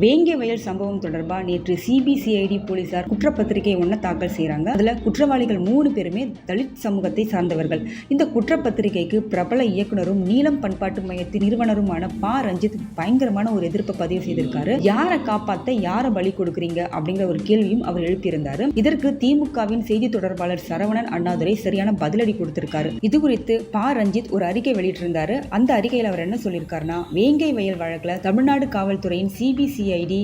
வேங்கை வயல் சம்பவம் தொடர்பாக நேற்று சிபிசிஐடி போலீசார் குற்றப்பத்திரிகை ஒன்று தாக்கல் செய்கிறாங்க அதில் குற்றவாளிகள் மூணு பேருமே தலித் சமூகத்தை சார்ந்தவர்கள். இந்த குற்றப்பத்திரிகைக்கு பிரபல இயக்குனரும் நீலம் பண்பாட்டு மையத்தின் நிறுவனருமான பா. ரஞ்சித் பயங்கரமான ஒரு எதிர்ப்பை பதிவு செய்திருக்காரு. யாரை காப்பாற்ற யாரை பலி கொடுக்குறீங்க? அப்படிங்கிற ஒரு கேள்வியும் அவர் எழுப்பியிருந்தாரு. இதற்கு திமுகவின் செய்தி தொடர்பாளர் சரவணன் அண்ணாதுரை சரியான பதிலடி கொடுத்திருக்காரு. இது குறித்து பா. ரஞ்சித் ஒரு அறிக்கை வெளியிட்டிருந்தாரு. அந்த அறிக்கையில் அவர் என்ன சொல்லியிருக்காருன்னா வேங்கை வயல் வழக்கில் தமிழ்நாடு காவல்துறையின் சிபிசிஐடி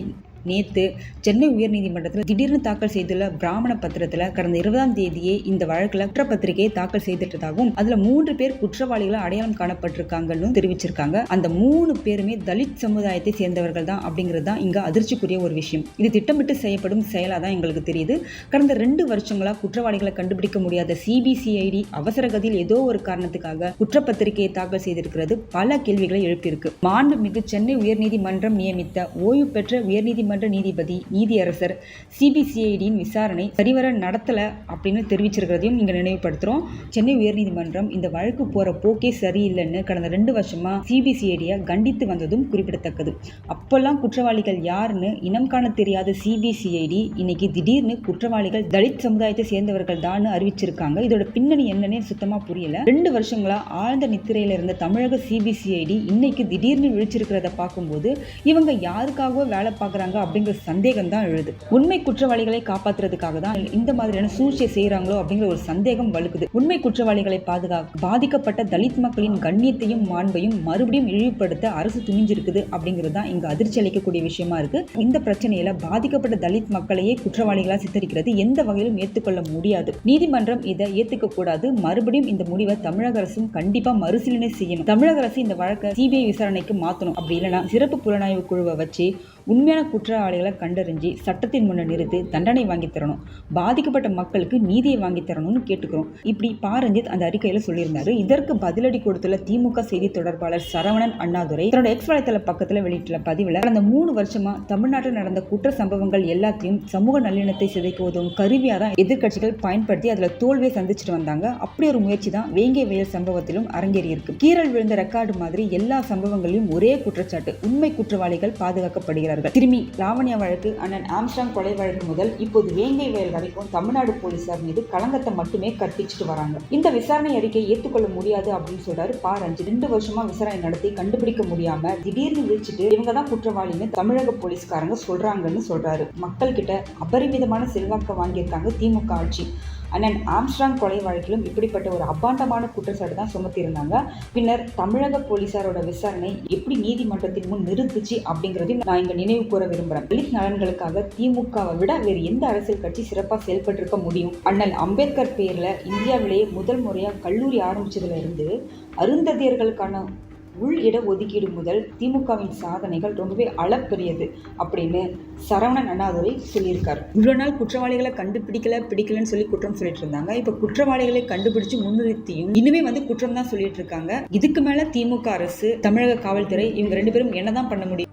நேற்று சென்னை உயர்நீதிமன்றத்தில் திடீர்னு தாக்கல் செய்துள்ள பிராமண பத்திரத்தில் கடந்த இருபதாம் தேதியே இந்த வழக்கில் குற்றப்பத்திரிகையை தாக்கல் செய்துட்டதாகவும் அதில் மூன்று பேர் குற்றவாளிகளை அடையாளம் காணப்பட்டிருக்காங்கன்னு தெரிவிச்சிருக்காங்க. அந்த மூணு பேருமே தலித் சமுதாயத்தை சேர்ந்தவர்கள் தான் அப்படிங்கிறது தான் இங்கே அதிர்ச்சிக்குரிய ஒரு விஷயம். இது திட்டமிட்டு செய்யப்படும் செயலாக தான் எங்களுக்கு தெரியுது. கடந்த ரெண்டு வருஷங்களா குற்றவாளிகளை கண்டுபிடிக்க முடியாத சிபிசிஐடி அவசர கதியில் ஏதோ ஒரு காரணத்துக்காக குற்றப்பத்திரிகையை தாக்கல் செய்திருக்கிறது. பல கேள்விகளை எழுப்பியிருக்கு. மாண்புமிகு சென்னை உயர்நீதிமன்றம் நியமித்த ஓய்வு பெற்ற உயர்நீதிமன்ற நீதிமன்ற நீதிபதி நீதியரசர் சிபிசிஐடியின் விசாரணை சரிவர நடத்தல அப்படின்னு தெரிவிச்சிருக்கிறதையும் இங்க நினைவுபடுத்துறோம். சென்னை உயர்நீதிமன்றம் இந்த வழக்கு போற போக்கே சரியில்லைன்னு கடந்த ரெண்டு வருஷமா சிபிசிஐடியை கண்டித்து வந்ததும் குறிப்பிடத்தக்கது. அப்பெல்லாம் குற்றவாளிகள் யாருன்னு இனம் காண தெரியாத சிபிசிஐடி இன்னைக்கு திடீர்னு குற்றவாளிகள் தலித் சமுதாயத்தை சேர்ந்தவர்கள் தான் அறிவிச்சிருக்காங்க. இதோட பின்னணி என்னன்னே சுத்தமா புரியல. ரெண்டு வருஷங்களா ஆழ்ந்த நித்திரையில இருந்த தமிழக சிபிசிஐடி இன்னைக்கு திடீர்னு விழிச்சிருக்கிறத பார்க்கும்போது இவங்க யாருக்காகவோ வேலை பார்க்குறாங்க அப்படிங்கிற சந்தேகம் தான் எழுது. உண்மை குற்றவாளிகளை காப்பாற்றுறதுக்காக தான் இந்த மாதிரியான சூழ்ச்சியை செய்கிறாங்களோ அப்படிங்கிற ஒரு சந்தேகம் வலுக்குது. உண்மை குற்றவாளிகளை பாதுகாக்க பாதிக்கப்பட்ட தலித் மக்களின் கண்ணியத்தையும் மாண்பையும் மறுபடியும் இழிவுபடுத்த அரசு துணிஞ்சிருக்குது அப்படிங்கிறது தான் இங்க அதிர்ச்சி அளிக்கக்கூடிய விஷயமா இருக்கு. இந்த பிரச்சனையில பாதிக்கப்பட்ட தலித் மக்களையே குற்றவாளிகளா சித்தரிக்கிறது எந்த வகையிலும் ஏற்றுக்கொள்ள முடியாது. நீதிமன்றம் இதை ஏத்துக்க கூடாது. மறுபடியும் இந்த முடிவை தமிழக அரசும் கண்டிப்பா மறுசீலனை செய்யணும். தமிழக அரசு இந்த வழக்கை சிபிஐ விசாரணைக்கு மாத்தணும். அப்படி இல்லைன்னா சிறப்பு புலனாய்வு குழுவை வச்சு உண்மையான குற்றவாளிகளை கண்டறிஞ்சு சட்டத்தின் முன்னே நிறுத்தி தண்டனை வாங்கி தரணும். பாதிக்கப்பட்ட மக்களுக்கு நீதியை வாங்கி தரணும்னு கேட்டுக்கிறோம். இப்படி பா ரஞ்சித் அந்த அறிக்கையில் சொல்லியிருந்தாரு. இதற்கு பதிலடி கொடுத்துள்ள திமுக செய்தி தொடர்பாளர் சரவணன் அண்ணாதுரை தன்னோட எக்ஸ் வலைத்தள பக்கத்தில் வெளியிட்டுள்ள பதிவில் கடந்த மூணு வருஷமா தமிழ்நாட்டில் நடந்த குற்ற சம்பவங்கள் எல்லாத்தையும் சமூக நல்லிணத்தை சிதைக்க உதவும் கருவியாக தான் எதிர்கட்சிகள் பயன்படுத்தி அதில் தோல்வியை சந்திச்சுட்டு வந்தாங்க. அப்படி ஒரு முயற்சி தான் வேங்கை வயல் சம்பவத்திலும் அரங்கேறியிருக்கு கீரல் விழுந்த ரெக்கார்டு மாதிரி எல்லா சம்பவங்களையும் ஒரே குற்றச்சாட்டு. உண்மை குற்றவாளிகள் பாதுகாக்கப்படுகிறார்கள் திரும்பி லாவண்யா வழக்கு அண்ணன் ஆம்ஸ்டாங் கொலை வழக்கு முதல் இப்போது வேங்கை வயல் வரைக்கும் தமிழ்நாடு போலீசார் மீது களங்கத்தை மட்டுமே கற்பிச்சுட்டு வராங்க. இந்த விசாரணை அறிக்கை ஏற்றுக்கொள்ள முடியாது அப்படின்னு சொல்றாரு பாரஞ்சு ரெண்டு வருஷமா விசாரணை நடத்தி கண்டுபிடிக்க முடியாம திடீர்னு விழிச்சிட்டு இவங்க தான் குற்றவாளின்னு தமிழக போலீஸ்காரங்க சொல்றாங்கன்னு சொல்றாரு. மக்கள் கிட்ட அபரிமிதமான செல்வாக்க வாங்கியிருக்காங்க திமுக ஆட்சி. அண்ணன் ஆம்ஸ்ட்ராங் கொலை வழக்கிலும் இப்படிப்பட்ட ஒரு அபாண்டமான குற்றச்சாட்டு தான் சுமத்தியிருந்தாங்க பின்னர் தமிழக போலீசாரோட விசாரணை எப்படி நீதிமன்றத்தின் முன் நிறுத்துச்சு அப்படிங்கிறதையும் நான் இங்க நினைவு கூற விரும்புகிறேன் தலித் நலன்களுக்காக திமுகவை விட வேறு எந்த அரசியல் கட்சி சிறப்பாக செயல்பட்டிருக்க முடியும்? அண்ணல் அம்பேத்கர் பேரில் இந்தியாவிலேயே முதல் முறையாக கல்லூரி ஆரம்பிச்சதுல இருந்து அருந்ததியர்களுக்கான உள் இட ஒதுக்கீடு முதல் திமுகவின் சாதனைகள் ரொம்பவே அளப்பெரியது அப்படின்னு சரவணன் அண்ணாதுரை சொல்லியிருக்கார். இவ்வளோ நாள் குற்றவாளிகளை கண்டுபிடிக்கல பிடிக்கலன்னு சொல்லி குற்றம் சொல்லிட்டு இருந்தாங்க இப்போ குற்றவாளிகளை கண்டுபிடிச்சு முன்னிறுத்தியும் இனிமே வந்து குற்றம் தான் சொல்லிட்டு இருக்காங்க இதுக்கு மேல திமுக அரசு தமிழக காவல்துறை இவங்க ரெண்டு பேரும் என்னதான் பண்ண முடியும்?